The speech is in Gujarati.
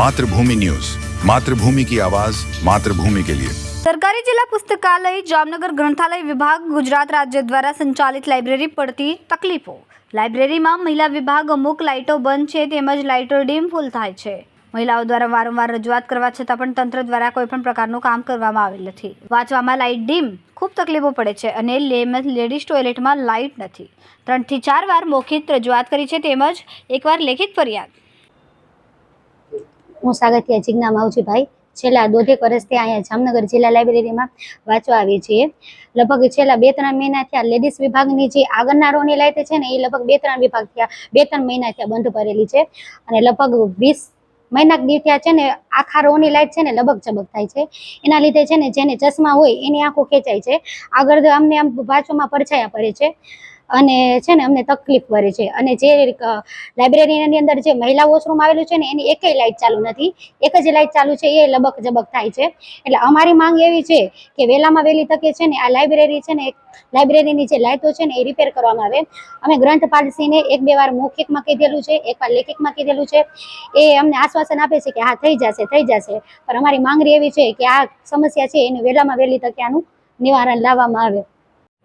માતૃભૂમિ ન્યૂઝ. માતૃભૂમિ કી આવાજ, માતૃભૂમિ કે લિયે. સરકારી જિલ્લા પુસ્તકાલય, જામનગર ગ્રંથાલય વિભાગ, ગુજરાત રાજ્ય દ્વારા સંચાલિત લાઇબ્રેરી પડતી તકલીફો. લાઇબ્રેરીમાં મહિલા વિભાગ અમુક લાઇટો બંધ છે, તેમજ લાઇટો ડીમ ફૂલ થાય છે. મહિલાઓ દ્વારા વારંવાર રજૂઆત કરવા છતાં પણ તંત્ર દ્વારા કોઈ પણ પ્રકારનું કામ કરવામાં આવેલ નથી. વાંચવામાં લાઇટ ડીમ, ખૂબ તકલીફો પડે છે અને લેડીઝ ટોયલેટમાં લાઇટ નથી. ત્રણથી ચાર વાર મૌખિત રજૂઆત કરી છે, તેમજ એકવાર લેખિત ફરિયાદ. હું સાગઠિયા જિજ્ઞા માવજીભાઈ છેલ્લા દોઢેક વર્ષથી અહીંયા જામનગર જિલ્લા લાઇબ્રેરીમાં વાંચવા આવી છીએ. લગભગ છેલ્લા બે ત્રણ મહિના થયા લેડીઝ વિભાગની જે આગળના રોની લાઇટ છે ને, એ લગભગ બે ત્રણ વિભાગ થયા બે ત્રણ મહિના થયા બંધ પડેલી છે. અને લગભગ વીસ મહિના દી થયા છે ને, આખા રોની લાઇટ છે ને લબક ચબક થાય છે. એના લીધે છે ને, જેને ચશ્મા હોય, એની આંખો ખેંચાય છે. આગળ અમને આમ વાંચવામાં પડછાયા પડે છે. અને છે ને અમને તકલીફ પડે છે. અને જે લાઇબ્રેરીની અંદર જે મહિલા વોશરૂમ આવેલું છે ને, એની એકેય લાઇટ ચાલુ નથી. એક જ લાઇટ ચાલુ છે, એ લબક જબક થાય છે. એટલે અમારી માંગ એવી છે કે વહેલામાં વહેલી તકે છે ને, આ લાઇબ્રેરી છે ને લાઇબ્રેરીની જે લાઇટો છે ને, એ રિપેર કરવામાં આવે. અમે ગ્રંથપાલસિંહને એક બે વાર મૌખિકમાં કીધેલું છે, એક વાર લેખિતમાં કીધેલું છે. એ અમને આશ્વાસન આપે છે કે હા, થઈ જશે થઈ જશે. પણ અમારી માંગણી એવી છે કે આ સમસ્યા છે, એને વહેલામાં વહેલી તકે આનું નિવારણ લાવવામાં આવે.